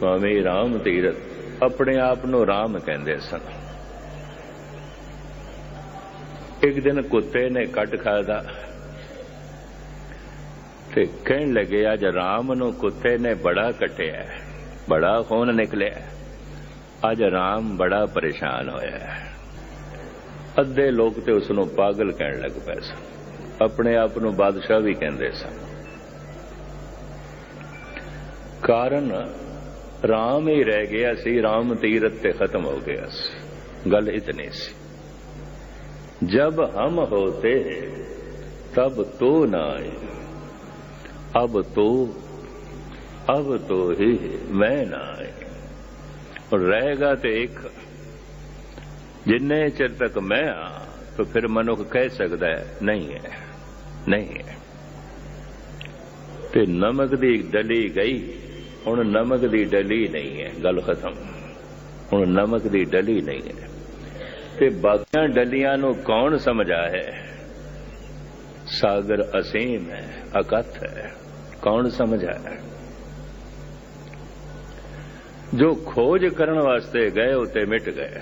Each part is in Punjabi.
ਸਵਾਮੀ ਰਾਮ ਤੀਰਥ ਆਪਣੇ ਆਪ ਨੂੰ ਰਾਮ ਕਹਿੰਦੇ ਸਨ। ਇੱਕ ਦਿਨ ਕੁੱਤੇ ਨੇ ਕੱਟ ਖਾਦਾ ਤੇ ਕਹਿਣ ਲੱਗੇ, ਅੱਜ ਰਾਮ ਨੂੰ ਕੁੱਤੇ ਨੇ ਬੜਾ ਕਟਿਆ, ਬੜਾ ਖੂਨ ਨਿਕਲਿਆ। ਅੱਜ ਰਾਮ ਬੜਾ ਪਰੇਸ਼ਾਨ ਹੋਇਆ ਅੱਧੇ ਲੋਕ ਤੇ ਉਸ ਨੂੰ ਪਾਗਲ ਕਹਿਣ ਲੱਗ ਪਏ ਸਨ। ਆਪਣੇ ਆਪ ਨੂੰ ਬਾਦਸ਼ਾਹ ਵੀ ਕਹਿੰਦੇ ਸਨ। ਕਾਰਨ ਰਾਮ ਹੀ ਰਹਿ ਗਿਆ ਸੀ, ਰਾਮ ਤੀਰਤ ਤੇ ਖਤਮ ਹੋ ਗਿਆ ਸੀ। ਗੱਲ ਇਤਨੀ ਸੀ। ਜਬ ਹਮ ਹੋਤੇ, ਤਬ ਤੋ ਨਾ ਆਏ ਅਬ ਤੋ ਅਬ ਤੋ ਹੀ ਮੈਂ ਨਾ ਆਏ ਰਹੇਗਾ ਤੇ ਇੱਕ, ਜਿੰਨੇ ਚਿਰ ਤੱਕ ਮੈਂ ਆ, ਤਾਂ ਫਿਰ ਮਨੁੱਖ ਕਹਿ ਸਕਦਾ ਹੈ, ਨਹੀਂ ਹੈ ਨਹੀਂ ਹੈ। ਤੇ ਨਮਕ ਦੀ ਡਲੀ ਗਈ। ਹੁਣ ਨਮਕ ਦੀ ਡਲੀ ਨਹੀਂ ਹੈ, ਗੱਲ ਖਤਮ। ਹੁਣ ਨਮਕ ਦੀ ਡਲੀ ਨਹੀਂ ਹੈ। ਤੇ ਬਾਕੀਆਂ ਡਲੀਆਂ ਨੂੰ ਕੌਣ ਸਮਝਾ ਹੈ? ਸਾਗਰ ਅਸੀਮ ਹੈ, ਅਕਥ ਹੈ, ਕੌਣ ਸਮਝਾ ਹੈ? ਜੋ ਖੋਜ ਕਰਨ ਵਾਸਤੇ ਗਏ ਉਤੇ ਮਿਟ ਗਏ।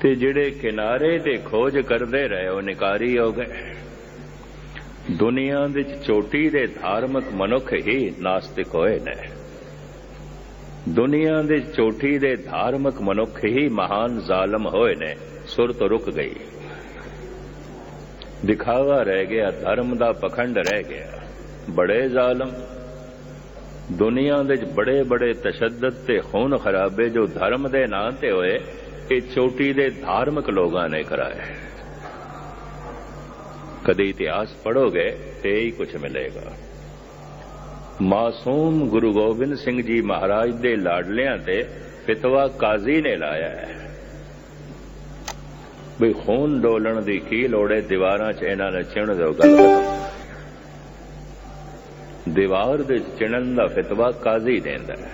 ਤੇ ਜਿਹੜੇ ਕਿਨਾਰੇ ਤੇ ਖੋਜ ਕਰਦੇ ਰਹੇ, ਉਹ ਨਿਕਾਰੀ ਹੋ ਗਏ। ਦੁਨੀਆ ਵਿੱਚ ਚੋਟੀ ਦੇ ਧਾਰਮਿਕ ਮਨੁੱਖ ਹੀ ਨਾਸਤਿਕ ਹੋਏ ਨੇ। ਦੁਨੀਆ ਦੇ ਚੋਟੀ ਦੇ ਧਾਰਮਿਕ ਮਨੁੱਖ ਹੀ ਮਹਾਨ ਜ਼ਾਲਮ ਹੋਏ ਨੇ। ਸੁਰਤ ਰੁਕ ਗਈ। ਦਿਖਾਵਾ ਰਹਿ ਗਿਆ, ਧਰਮ ਦਾ ਪਖੰਡ ਰਹਿ ਗਿਆ। ਬੜੇ ਜ਼ਾਲਮ। ਦੁਨੀਆ ਦੇ ਬੜੇ ਬੜੇ ਤਸ਼ੱਦਦ ਤੇ ਖੂਨ ਖਰਾਬੇ ਜੋ ਧਰਮ ਦੇ ਨਾਂ ਤੇ ਹੋਏ, ਇਹ ਚੋਟੀ ਦੇ ਧਾਰਮਿਕ ਲੋਕਾਂ ਨੇ ਕਰਾਏ। ਕਦੇ ਇਤਿਹਾਸ ਪੜੋਗੇ ਤੇ ਹੀ ਕੁਝ ਮਿਲੇਗਾ। ਮਾਸੂਮ ਗੁਰੂ ਗੋਬਿੰਦ ਸਿੰਘ ਜੀ ਮਹਾਰਾਜ ਦੇ ਲਾਡਲਿਆਂ ਤੇ ਫਤਵਾ ਕਾਜ਼ੀ ਨੇ ਲਾਇਆ ਹੈ। ਵੀ ਖੂਨ ਡੋਲਣ ਦੀ ਕੀ ਲੋੜੇ ਦੀਵਾਰਾਂ 'ਚ ਇਹਨਾਂ ਨੇ ਚਿਣ ਦਿਓ ਗੱਲ ਦੀਵਾਰ ਦੇ ਚਿਣਨ ਦਾ ਫਤਵਾ ਕਾਜ਼ੀ ਦਿੰਦਾ ਹੈ।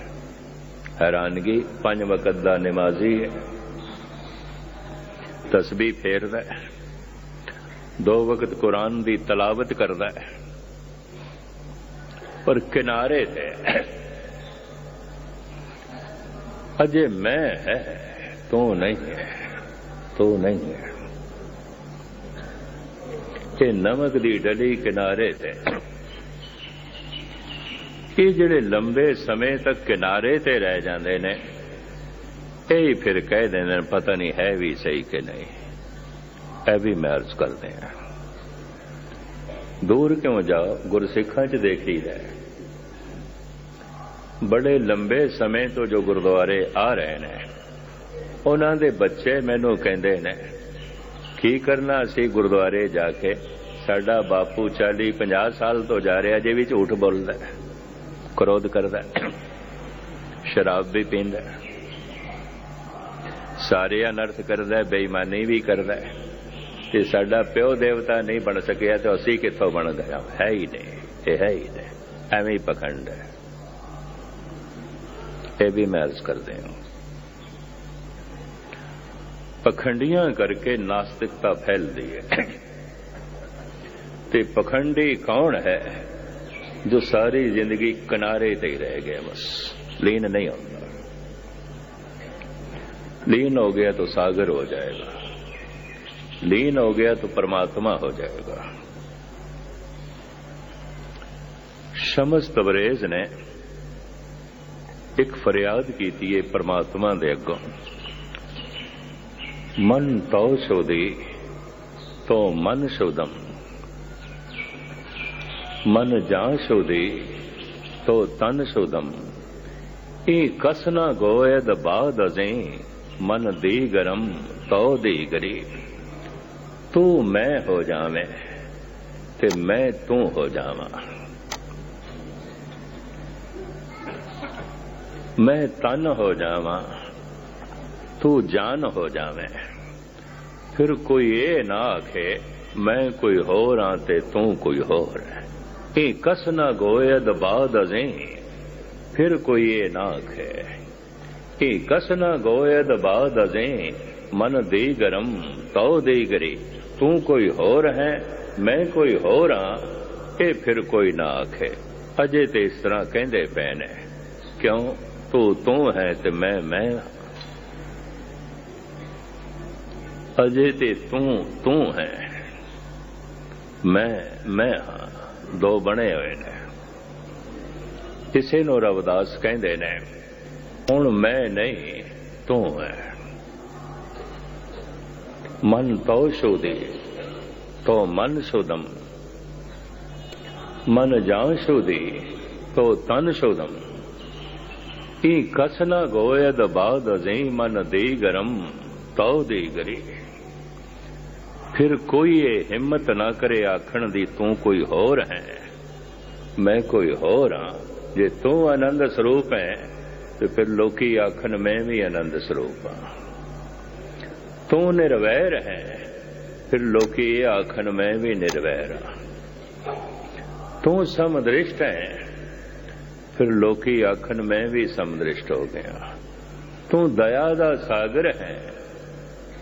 ਹੈਰਾਨਗੀ ਪੰਜ ਵਕਤ ਦਾ ਨਮਾਜ਼ੀ ਹੈ। ਤਸਬੀਹ ਫੇਰਦਾ ਹੈ। ਦੋ ਵਕਤ ਕੁਰਾਨ ਦੀ ਤਲਾਵਤ ਕਰਦਾ ਹੈ। ਪਰ ਕਿਨਾਰੇ ਤੇ ਅਜੇ ਮੈਂ ਹੈ, ਤੂੰ ਨਹੀਂ ਹੈ, ਤੂੰ ਨਹੀਂ ਹੈ। ਕਿ ਨਮਕ ਦੀ ਡਲੀ ਕਿਨਾਰੇ ਤੇ। ਇਹ ਜਿਹੜੇ ਲੰਬੇ ਸਮੇਂ ਤੱਕ ਕਿਨਾਰੇ ਤੇ ਰਹਿ ਜਾਂਦੇ ਨੇ, ਇਹ ਫਿਰ ਕਹਿ ਦਿੰਦੇ ਨੇ, ਪਤਾ ਨਹੀਂ ਹੈ ਵੀ ਸਹੀ ਕਿ ਨਹੀਂ। ਇਹ ਵੀ ਮਰਜ਼ ਕਰਦੇ ਆ ਦੂਰ ਕਿਉਂ ਜਾਓ ਗੁਰਸਿੱਖਾਂ 'ਚ ਦੇਖੀਦਾ ਬੜੇ ਲੰਬੇ ਸਮੇਂ ਤੋਂ ਜੋ ਗੁਰਦੁਆਰੇ ਆ ਰਹੇ ਨੇ, ਉਹਨਾਂ ਦੇ ਬੱਚੇ ਮੈਨੂੰ ਕਹਿੰਦੇ ਨੇ, ਕੀ ਕਰਨਾ ਅਸੀਂ ਗੁਰਦੁਆਰੇ ਜਾ ਕੇ? ਸਾਡਾ ਬਾਪੂ 40 50 ਸਾਲ ਤੋਂ ਜਾ ਰਿਹਾ ਜੇ ਵੀ ਝੂਠ ਬੋਲਦਾ ਕ੍ਰੋਧ ਕਰਦਾ ਸ਼ਰਾਬ ਵੀ ਪੀਂਦਾ ਸਾਰੇ ਅਨਰਥ ਕਰਦਾ ਬੇਈਮਾਨੀ ਵੀ ਕਰਦਾ ਤੇ ਸਾਡਾ ਪਿਓ ਦੇਵਤਾ ਨਹੀਂ ਬਣ ਸਕਿਆ ਤਾਂ ਅਸੀਂ ਕਿੱਥੋਂ ਬਣ ਗਏ ਹੈ ਹੀ ਨਹੀਂ, ਇਹ ਹੈ ਹੀ ਨਹੀਂ। ਐਵੇਂ ਹੀ ਪਖੰਡ ਹੈ। ਇਹ ਵੀ ਮੈਂ ਅਰਜ਼ ਕਰਦੇ ਹਾਂ। ਪਖੰਡੀਆਂ ਕਰਕੇ ਨਾਸਤਿਕਤਾ ਫੈਲਦੀ ਹੈ। ਤੇ ਪਖੰਡੀ ਕੌਣ ਹੈ ਜੋ ਸਾਰੀ ਜ਼ਿੰਦਗੀ ਕਿਨਾਰੇ ਤੇ ਹੀ ਰਹਿ ਗਿਆ ਬਸ? ਲੀਨ ਨਹੀਂ ਹੁੰਦਾ। ਲੀਨ ਹੋ ਗਿਆ ਤਾਂ ਸਾਗਰ ਹੋ ਜਾਏਗਾ। लीन हो गया तो परमात्मा हो जाएगा शमस तबरेज ने एक फरियाद की थी परमात्मा दे अगों मन तो शोधी तो मन शोधम मन जा शोधी तो तन शोधम ए कसना गोयद बाद अजें मन दी गरम तो दी गरीब ਤੂੰ ਮੈਂ ਹੋ ਜਾਵੇਂ ਤੇ ਮੈਂ ਤੂੰ ਹੋ ਜਾਵਾਂ ਮੈਂ ਤਨ ਹੋ ਜਾਵਾਂ ਤੂੰ ਜਾਨ ਹੋ ਜਾਵੇਂ ਫਿਰ ਕੋਈ ਇਹ ਨਾ ਆਖੇ ਮੈਂ ਕੋਈ ਹੋਰ ਆ ਤੇ ਤੂੰ ਕੋਈ ਹੋਰ ਹੈ ਇਹ ਕਸ ਨਾ ਗੋਇਦ ਬਾਦ ਅਜ਼ੇ ਫਿਰ ਕੋਈ ਇਹ ਨਾ ਆਖੇ ਇਹ ਕਸ ਨਾ ਗੋਇਦ ਬਾਦ ਅਜ਼ੇ ਮਨ ਦੇ ਗਰਮ ਤਉ ਦੇ ਗਰੀ। ਤੂੰ ਕੋਈ ਹੋਰ ਹੈ, ਮੈਂ ਕੋਈ ਹੋਰ ਹਾਂ, ਇਹ ਫਿਰ ਕੋਈ ਨਾ ਆਖੇ। ਅਜੇ ਤੇ ਇਸ ਤਰ੍ਹਾਂ ਕਹਿੰਦੇ ਪਏ ਨੇ। ਕਿਉਂ? ਤੂੰ ਤੂੰ ਹੈ ਤੇ ਮੈਂ ਮੈਂ ਹਾਂ। ਅਜੇ ਤੇ ਤੂੰ ਤੂੰ ਹੈ। ਮੈਂ ਮੈਂ ਹਾਂ। ਦੋ ਬਣੇ ਹੋਏ ਨੇ। ਕਿਸੇ ਨੂੰ ਰਵਦਾਸ ਕਹਿੰਦੇ ਨੇ, ਹੁਣ ਮੈਂ ਨਹੀਂ, ਤੂੰ ਹੈ। ਮਨ ਤੋ ਸ਼ੋਦੇ, ਤੋ ਮਨ ਸ਼ੋਦਮ। ਮਨ ਜਾਂ ਸ਼ੋਦੇ, ਤੋ ਤਨ ਸ਼ੋਦਮ। ਈ ਕਸਨਾ ਗੋਇਦ ਬਾਦ ਅਜ਼ੇ ਮਨ ਦੇ ਗਰਮ, ਤਉ ਦੇ ਗਰੀ। ਫਿਰ ਕੋਈ ਇਹ ਹਿੰਮਤ ਨਾ ਕਰੇ ਆਖਣ ਦੀ ਤੂੰ ਕੋਈ ਹੋਰ ਹੈ। ਮੈਂ ਕੋਈ ਹੋਰ ਹਾਂ, ਜੇ ਤੂੰ ਆਨੰਦ ਸਰੂਪ ਹੈ, ਤੇ ਫਿਰ ਲੋਕੀ ਆਖਣ ਮੈਂ ਵੀ ਆਨੰਦ ਸਰੂਪ ਹਾਂ। ਤੂੰ ਨਿਰਵੈਰ ਹੈ। ਫਿਰ ਲੋਕੀ ਇਹ ਆਖਣ, ਮੈਂ ਵੀ ਨਿਰਵੈਰ ਹਾਂ। ਤੂੰ ਸਮਦ੍ਰਿਸ਼ਟ ਹੈ। ਫਿਰ ਲੋਕੀ ਆਖਣ, ਮੈਂ ਵੀ ਸਮਦ੍ਰਿਸ਼ਟ ਹੋ ਗਿਆ ਤੂੰ ਦਇਆ ਦਾ ਸਾਗਰ ਹੈ।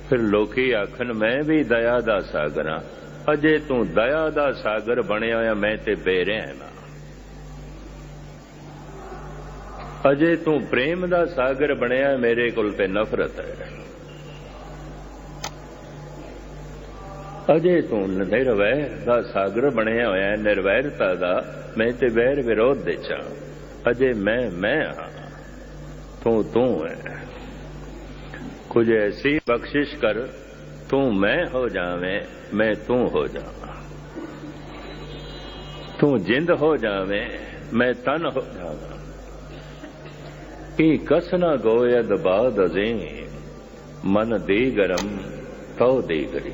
ਫਿਰ ਲੋਕੀ ਆਖਣ, ਮੈਂ ਵੀ ਦਇਆ ਦਾ ਸਾਗਰ ਆ ਅਜੇ ਤੂੰ ਦਇਆ ਦਾ ਸਾਗਰ ਬਣਿਆ ਹੋਇਆ, ਮੈਂ ਤੇ ਬੇਰਿਆ ਨਾ ਅਜੇ ਤੂੰ ਪ੍ਰੇਮ ਦਾ ਸਾਗਰ ਬਣਿਆ, ਮੇਰੇ ਕੋਲ ਤੇ ਨਫ਼ਰਤ ਹੈ। ਅਜੇ ਤੂੰ ਨਿਰਵੈਰ ਦਾ ਸਾਗਰ ਬਣਿਆ ਹੋਇਆ ਨਿਰਵੈਰਤਾ ਦਾ ਮੈਂ ਤੇ ਵੈਰ ਵਿਰੋਧ ਦੇ ਚਾ। ਅਜੇ ਮੈਂ ਮੈਂ ਹਾਂ, ਤੂੰ ਤੂੰ ਹੈ। ਕੁਝ ਐਸੀ ਬਖਸ਼ਿਸ਼ ਕਰ, ਤੂੰ ਮੈਂ ਹੋ ਜਾਵੇਂ, ਮੈਂ ਤੂੰ ਹੋ ਜਾਵਾਂ। ਤੂੰ ਜਿੰਦ ਹੋ ਜਾਵੇਂ, ਮੈਂ ਤਨ ਹੋ ਜਾਵਾਂ। ਇਹ ਕਸਨਾ ਗੋਇਦ ਬਾਦ ਅਜ਼ੇ ਮਨ ਦੇ ਗਰਮ ਤਉ ਦੇ ਗਰੀ